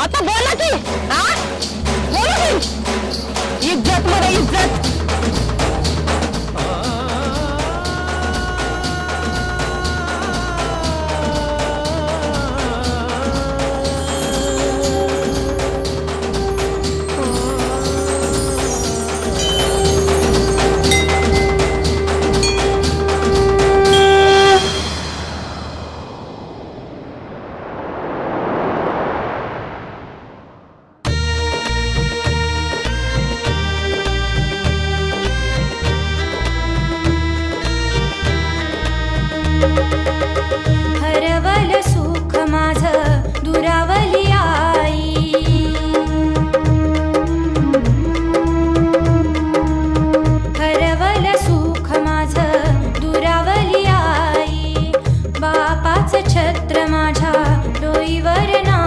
आता बोला की हा? बोला की. इज्जत मध्ये इज्जत. हरवल सुख माझ दुरावली आई. हरवल सुख माझ दुरावली आई. बापाच छत्र माझ्या डोईवर ना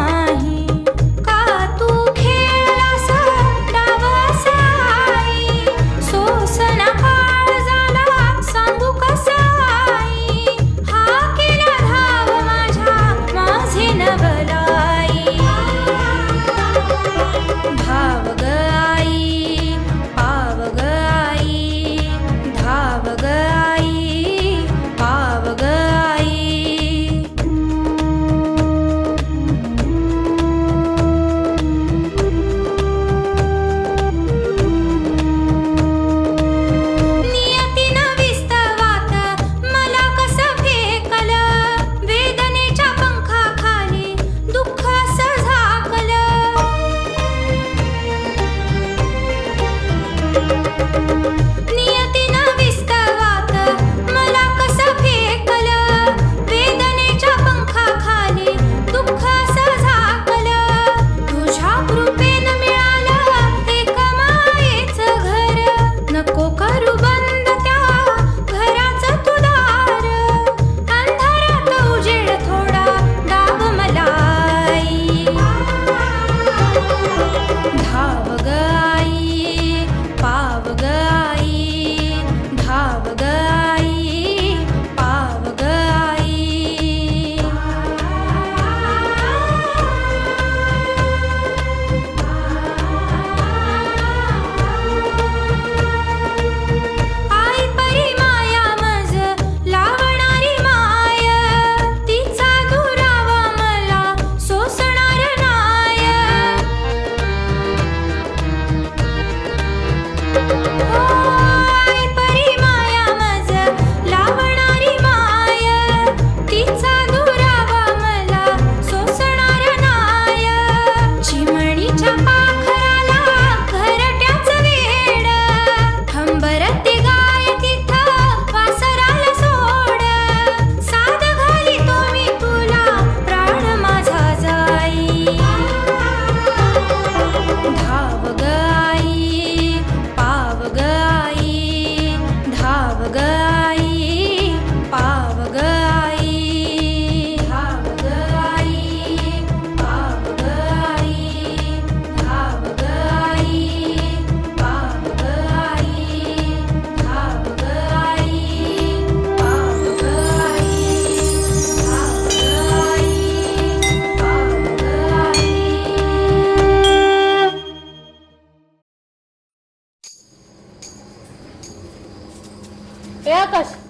エアカシ